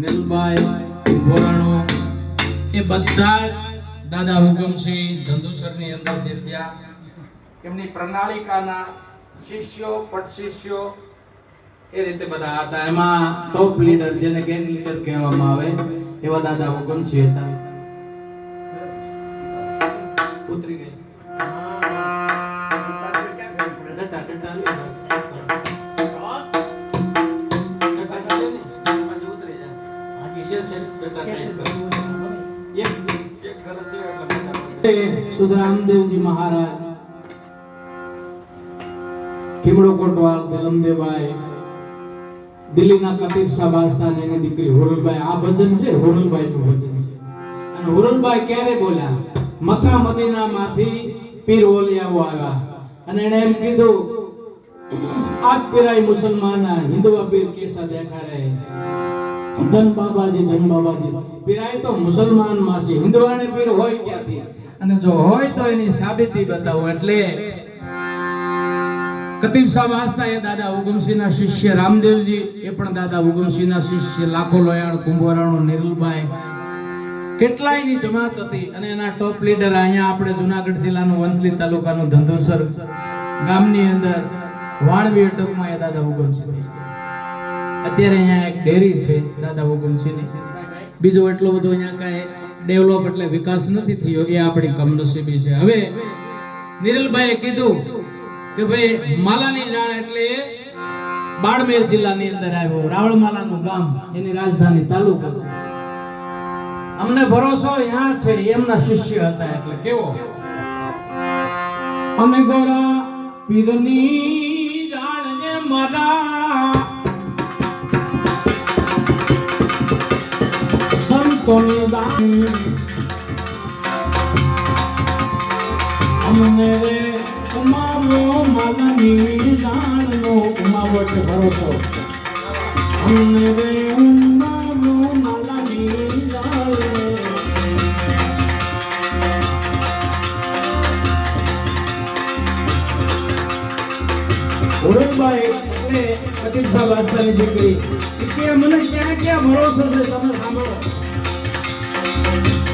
નીલબાઈ ભોરાણો એ બધા દાદા હુકમસિંહ ધંધુસરની અંદર જે ત્યાં એમની પ્રણાલિકાના શિષ્યો, પટશિષ્યો એ રીતે બધા હતા. એમાં ટોપ લીડર જેને ગેંગ લીડર કહેવામાં આવે, એવા દાદા હુકમસિંહ હતા ઉતરી ગઈ. સુધરામદેવજી મહારાજ ખીમડો કોટવાલ બેલમદેવભાઈ દિલ્હીના કતીબ સાબાસ્તા જેની દીકરી હોરલભાઈ, આ ભજન છે હોરલભાઈ નું ભજન છે. અને હોરલભાઈ ક્યારે બોલ્યા? મક્કા મદીનામાંથી પીર ઓલિયાઓ આવ્યા. અને એને એમ કીધું, આજ પીરાય મુસલમાન હિન્દુ પીર કેસા દેખા રહે ધન બાબાજી ધન બાબાજી, પીરાય તો મુસલમાનમાં છે. હિન્દવાણે પીર હોય ક્યાંથી? અને જો હોય તો એની સાબિતી બતાવો એટલે કતીબ સાહેબ આસ્તા એ દાદા ઉગમસિંહના શિષ્ય રામદેવજી, એ પણ દાદા ઉગમસિંહના શિષ્ય લાખો લોયાળ કુંભરાણો નિરલભાઈ કેટલાયની જમાત હતી અને એના ટોપ લીડર અહીંયા આપણે જુનાગઢ જિલ્લાનું વંથલી તાલુકાનું ધંધોસર ગામની અંદર વાણવી અટકમાં એ દાદા ઉગમસિંહ. અત્યારે અહીંયા એક ડેરી છે દાદા હુકમસિંહની બીજો એટલો બધો અહીંયા કાંઈ ડેવલપ એટલે વિકાસ નથી થયો, એ આપણી કમનસીબી છે. હવે નિરલભાઈએ કીધું કે ભાઈ, માલાની જાણ એટલે બાડમેર જિલ્લાની અંદર આવ્યો, રાવળમાલાનું ગામ, એની રાજધાની તાલુકો છે. અમને ભરોસો અહીંયા છે, એમના શિષ્ય હતા એટલે કેવો? અમે ગોરા પીરની જાણજે મારા સંતોની અમને રે ઉમાવો મનની જાણનો ઉમાવટ ભરોસો અમને રે ઉમારો મનની જાણનો ઓરબાઈ એટલે પ્રતિભા વાસની દીકરી કે મને ક્યાં ક્યાં ભરોસો છે તમે સાંભળો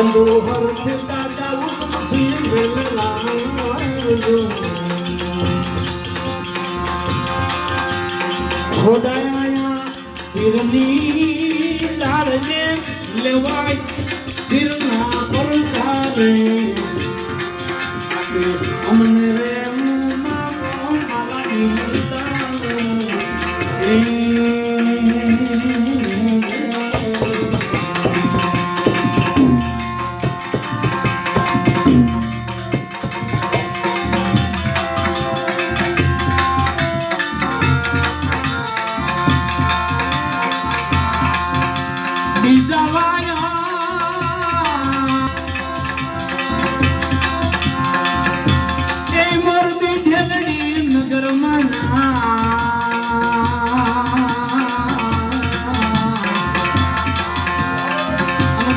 انظر تبدا وتمشي بالعرض خدايا ترمي العرض لوعد ترمى فرصة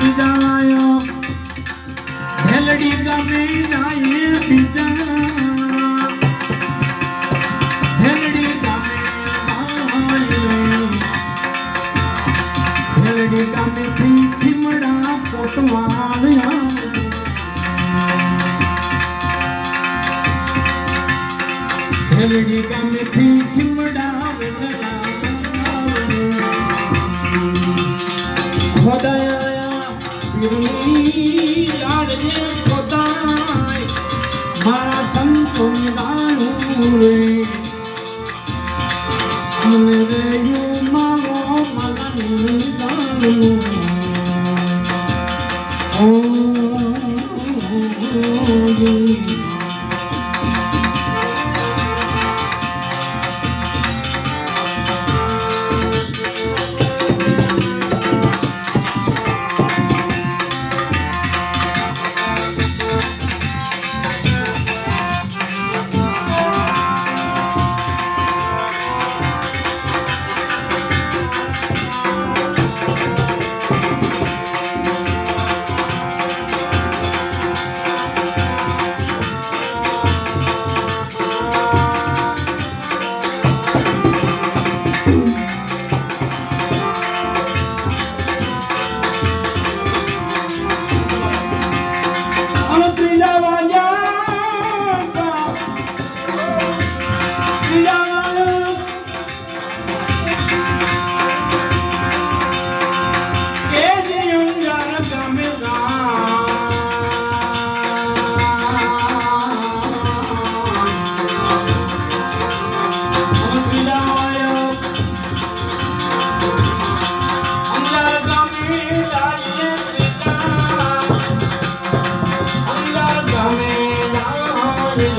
વાયો ઢેલડી ગામે નાયે બીજા. ઢેલડી ગામે નાયે ઢેલડી થી ખીમડા પોટવાળ્યા. હેલડી પીરની જાડજે ખોદાય મારા સંતોની દાણું રે મલાની દાણું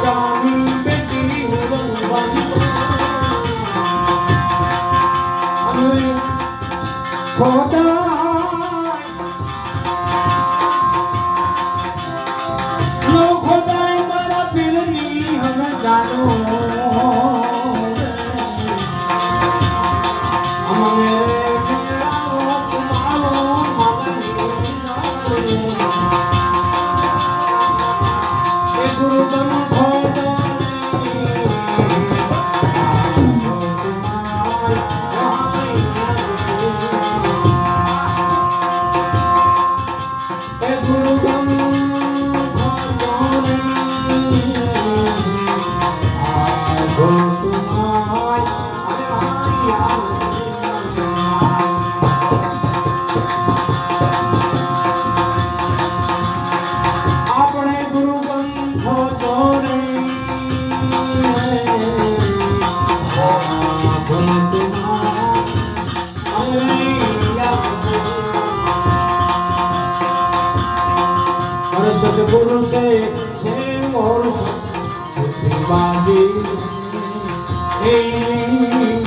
come সদগুরুতে সে মোর বুদ্ধিমানী এই